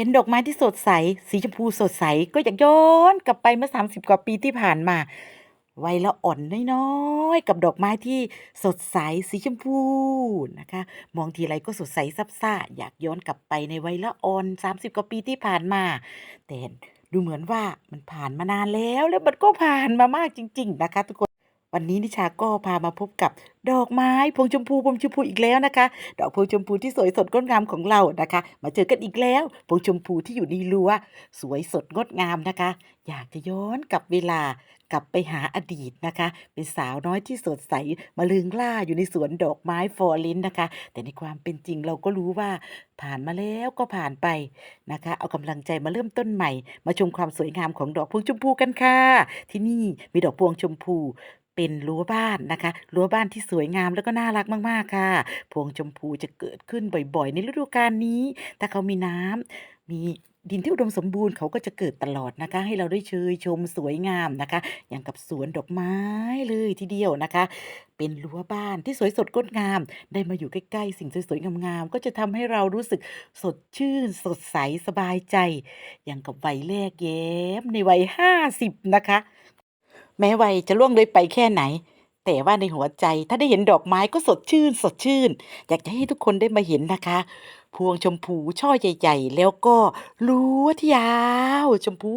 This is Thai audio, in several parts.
เห็นดอกไม้ที่สดใส สีชมพูสดใสก็อยากย้อนกลับไปเมื่อ 30 กว่าปีที่ผ่านมาวัยละอ่อนน้อยๆ กับดอกไม้ที่สดใสสีชมพูนะคะ มองทีไรก็สดใสซับซ่า อยากย้อนกลับไปในวัยละอ่อน 30 กว่าปีที่ผ่านมา แต่ดูเหมือนว่ามันผ่านมานานแล้วแล้วมันก็ผ่านมามากจริง ๆ นะคะทุกคน วันนี้นิชาก็พามาพบกับดอกไม้พวงชมพูพวงชมพูอีกแล้วนะคะ ดอกพวงชมพูที่สวยสดงดงามของเรานะคะ มาเจอกันอีกแล้วพวงชมพูที่อยู่ในรั้วสวยสดงดงามนะคะ อยากจะย้อนกลับเวลากลับไปหาอดีตนะคะ เป็นสาวน้อยที่สดใสมาลืงล่าอยู่ในสวนดอกไม้ฟลอเรนนะคะ แต่ในความเป็นจริงเราก็รู้ว่าผ่านมาแล้วก็ผ่านไปนะคะ เอากำลังใจมาเริ่มต้นใหม่ มาชมความสวยงามของดอกพวงชมพูกันค่ะ ที่นี่มีดอกพวงชมพู เป็นรั้วบ้านนะคะรั้วบ้านที่สวยงามแล้วก็น่ารักมากๆค่ะ พวงชมพูจะเกิดขึ้นบ่อยๆ ในฤดูกาลนี้ ถ้าเขามีน้ำมีดินที่อุดมสมบูรณ์เขาก็จะเกิดตลอดนะคะ ให้เราได้เชยชมสวยงามนะคะ อย่างกับสวนดอกไม้เลยทีเดียวนะคะ เป็นรั้วบ้านที่สวยสดงดงาม ได้มาอยู่ใกล้ๆ สิ่งสวยๆงามๆก็จะทำให้เรารู้สึกสดชื่น สดใสสบายใจ อย่างกับวัยแรกแย้มในวัย50นะคะ แม้วัยจะล่วงเลยไปแค่ไหน แต่ว่าในหัวใจถ้าได้เห็นดอกไม้ก็สดชื่น สดชื่น อยากจะให้ทุกคนได้มาเห็นนะคะ พวงชมพูช่อใหญ่ ๆ แล้วก็รั้วที่ยาวชมพู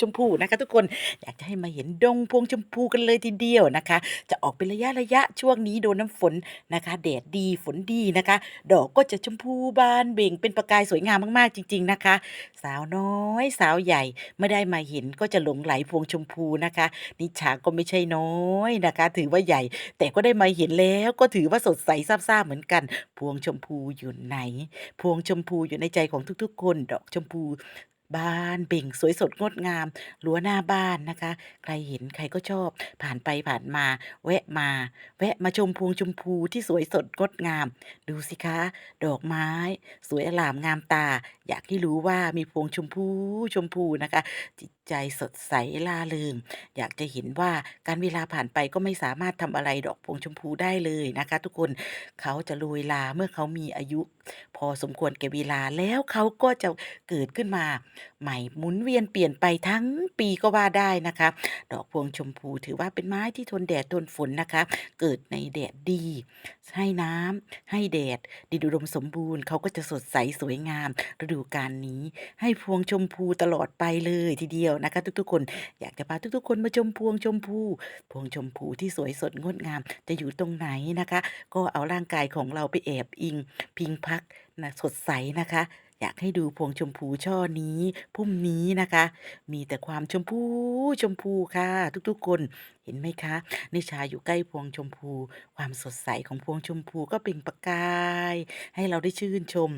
ชมพูนะคะ ทุกคนอยากจะให้มาเห็นดงพวงชมพูกันเลยทีเดียวนะคะ จะออกเป็นระยะๆช่วงนี้โดนน้ำฝนนะคะแดดดีฝนดีนะคะ ดอกก็จะชมพูบานเบ่งเป็นประกายสวยงามมากๆจริง ๆนะคะ สาวน้อยสาวใหญ่เมื่อได้มาเห็นก็จะหลงใหลพวงชมพูนะคะ นิชาก็ไม่ใช่น้อยนะคะ ถือว่าใหญ่ แต่ก็ได้มาเห็นแล้วก็ถือว่าสดใสซาบซ่าเหมือนกัน พวงชมพูอยู่ไหนพวงชมพูอยู่ในใจของทุกๆ คน ดอกชมพู บานเบ่งสวยสดงดงามรั้วหน้าบ้านนะคะ ใครเห็นใครก็ชอบ ผ่านไปผ่านมา แวะมา แวะมาชมพวงชมพูที่สวยสดงดงาม ดูสิคะ ดอกไม้ สวยอลามงามตา อยากให้รู้ว่ามีพวงชมพูชมพูนะคะ จิตใจสดใสร่าเริงอยากจะเห็นว่าการเวลาผ่านไปก็ไม่สามารถทำอะไรดอกพวงชมพูได้เลยนะคะ ทุกคนเขาจะโรยลาเมื่อเขามีอายุ พอสมควรแก่เวลาแล้วเขาก็จะเกิดขึ้นมาใหม่หมุนเวียนเปลี่ยนไปทั้งปีก็ว่าได้นะคะ ดอกพวงชมพูถือว่าเป็นไม้ที่ทนแดดทนฝนนะคะ เกิดในแดดดี ให้น้ำให้แดดดินอุดมสมบูรณ์เขาก็จะสดใสสวยงาม ฤดูกาลนี้ ให้พวงชมพูตลอดไปเลยทีเดียวนะคะ ทุกๆคนอยากจะพาทุกๆ คนมาชมพวงชมพู พวงชมพูที่สวยสดงดงามจะอยู่ตรงไหนนะคะ ก็เอาร่างกายของเราไปแอบอิง พิงพักนะสดใสนะคะ อยากให้ดูพวงชมพูช่อนี้พุ่มนี้นะคะ มีแต่ความชมพูชมพูค่ะ ทุกๆคนเห็นไหมคะนิชาอยู่ใกล้พวงชมพู ความสดใสของพวงชมพูก็เปล่งประกาย ให้เราได้ชื่นชม